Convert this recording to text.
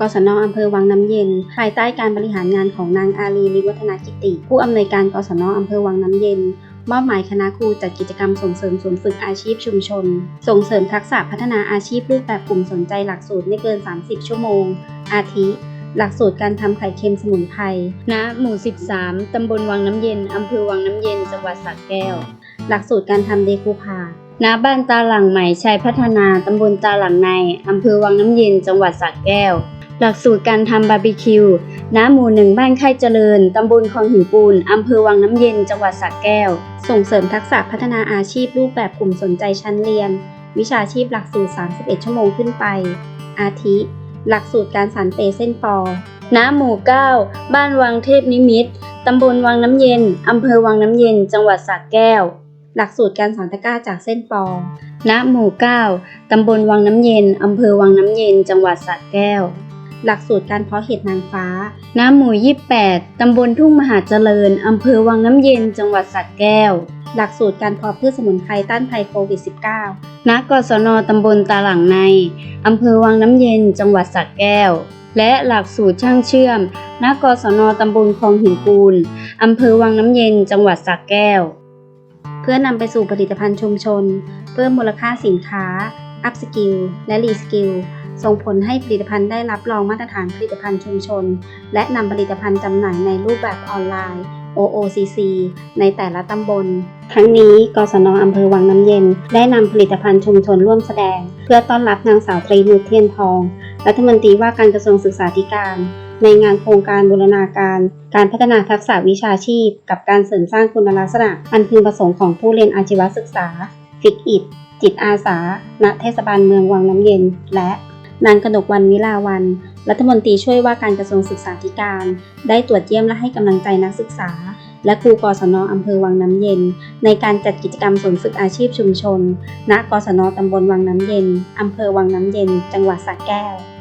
กศนอำเภอวังน้ำเย็น ภายใต้การบริหารงานของนางอารีลิวัฒนากิติ ผู้อำนวยการกศนอำเภอวังน้ำเย็นมอบหมายคณะครูจัดกิจกรรมส่งเสริมศูนย์ฝึกอาชีพชุมชน ส่งเสริมทักษะพัฒนาอาชีพรูปแบบกลุ่มสนใจหลักสูตรไม่เกิน 30 ชั่วโมง อาทิ หลักสูตรการทำไข่เค็มสมุนไพรณหมู่ 13 ตำบลวังน้ำเย็น อำเภอวังน้ำเย็น จังหวัดสระแก้ว หลักสูตรการทำเดคูพาณบ้านตาหลังใหม่ชัยพัฒนา ตำบลตาหลังใน อำเภอวังน้ำเย็น จังหวัดสระแก้ว หลักสูตรการทำบาร์บีคิวณหมู่หนึ่งบ้านค่ายเจริญ ตำบลคลองหินปูน อำเภอวังน้ำเย็น จังหวัดสระแก้ว ส่งเสริมทักษะพัฒนาอาชีพรูปแบบกลุ่มสนใจชั้นเรียน วิชาชีพหลักสูตร 31 ชั่วโมงขึ้นไป อาทิ หลักสูตรการสานเปเส้นปอณหมู่ 9 บ้านวังเทพนิมิตตำบลวังน้ำเย็น อำเภอวังน้ำเย็น จังหวัดสระแก้ว หลักสูตรการสานตะกร้าจากเส้นปอณหมู่ 9 ตำบลวังน้ำเย็น อำเภอวังน้ำเย็น จังหวัดสระแก้ว หลักสูตรการเพาะเห็ดนางฟ้าณหมู่ 28 ตำบลทุ่งมหาเจริญ อำเภอวังน้ำเย็น จังหวัดสระแก้ว หลักสูตรการเพาะพืชสมุนไพรต้านภัยโควิด -19 ณ กศน ตำบลตาหลังใน อำเภอวังน้ำเย็น จังหวัดสระแก้ว และหลักสูตรช่างเชื่อม ณ กศน ตำบลคลองหินปูน อำเภอวังน้ำเย็น จังหวัดสระแก้ว เพื่อนำไปสู่ผลิตภัณฑ์ชุมชน เพิ่มมูลค่าสินค้า อัพสกิล และรีสกิล ส่งผลให้ผลิตภัณฑ์ได้รับรองมาตรฐานผลิตภัณฑ์ชุมชน และนำผลิตภัณฑ์จำหน่ายในรูปแบบออนไลน์ OOCC ในแต่ละตำบล ทั้งนี้ กศนอำเภอวังน้ำเย็น ได้นำผลิตภัณฑ์ชุมชนร่วมแสดง เพื่อต้อนรับนางสาวตรีนุชเทียนทอง รัฐมนตรีว่าการกระทรวงศึกษาธิการ ในงานโครงการบูรณาการ การพัฒนาทักษะวิชาชีพ กับการเสริมสร้างคุณลักษณะ อันพึงประสงค์ของผู้เรียนอาชีวศึกษา ฟิกอิดจิตอาสา ณ เทศบาลเมืองวังน้ำเย็น และ นางกนกวันวิลาวัน รัฐมนตรีช่วยว่าการกระทรวงศึกษาธิการ ได้ตรวจเยี่ยมและให้กำลังใจนักศึกษา และครูกศนอำเภอวังน้ำเย็น ในการจัดกิจกรรมสนฝึกอาชีพชุมชน ณ กศนตำบลวังน้ำเย็นอำเภอวังน้ำเย็น จังหวัดสระแก้ว